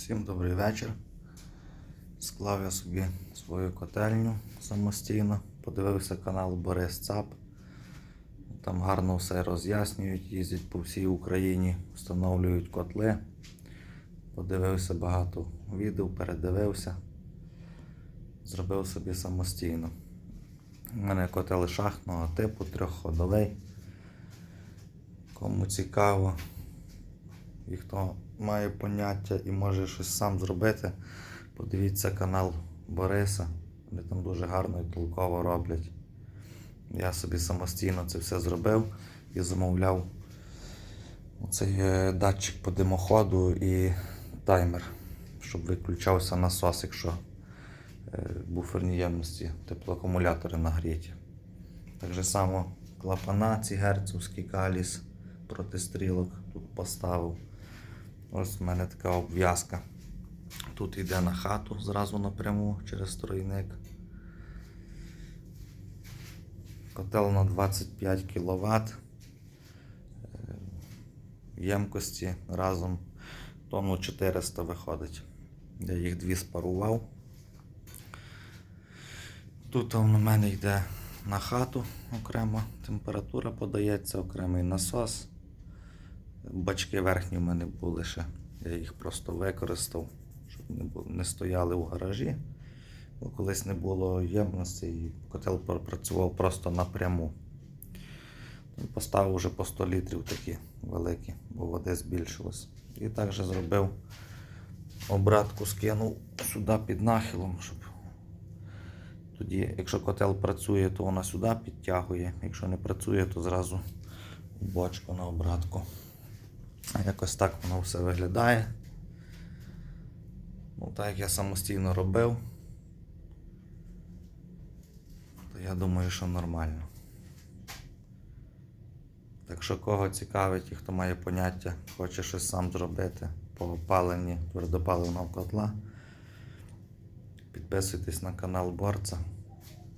Всім добрий вечір. Склав я собі свою котельню самостійно. Подивився канал Борис Цап. Там гарно все роз'яснюють, їздять по всій Україні, встановлюють котли. Подивився багато відео, передивився. Зробив собі самостійно. У мене котел шахтного типу, трьохходовий. Кому цікаво, і хто має поняття і може щось сам зробити, подивіться канал Бориса. Вони там дуже гарно і толково роблять. Я собі самостійно це все зробив і замовляв оцей е, датчик по димоходу і таймер, щоб виключався насос, якщо е, буферні ємності теплоакумулятори нагріті. Так же само клапана, ці герцовський каліс проти стрілок тут поставив. Ось в мене така обв'язка. Тут йде на хату зразу напряму через тройник. Котел на 25 кВт. Ємкості разом тонну 400 виходить. Я їх дві спарував. Тут у мене йде на хату окремо температура подається, окремий насос. Бачки верхні в мене були ще. Я їх просто використав, щоб не, бу- не стояли у гаражі. Бо колись не було ємності і котел працював просто напряму. Ну, Поставив вже по 100 літрів такі великі, бо води збільшилось. І також зробив обратку, скинув сюди під нахилом, щоб тоді, якщо котел працює, то вона сюди підтягує. Якщо не працює, то зразу в бочку на обратку. Якось так воно все виглядає. Ну, так як я самостійно робив, то я думаю, що нормально. Так що кого цікавить і хто має поняття, хоче щось сам зробити по опаленні твердопаливного котла, підписуйтесь на канал Борца.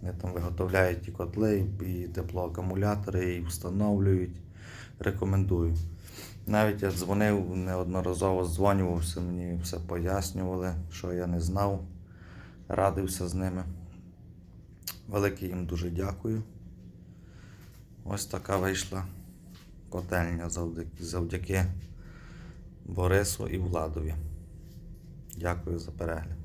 Вони там виготовляють і котли, і теплоакумулятори, і встановлюють. Рекомендую. Навіть я дзвонив, неодноразово дзвонювався, мені все пояснювали, що я не знав, радився з ними. Велике їм дуже дякую. Ось така вийшла котельня завдяки, Борису і Владові. Дякую за перегляд.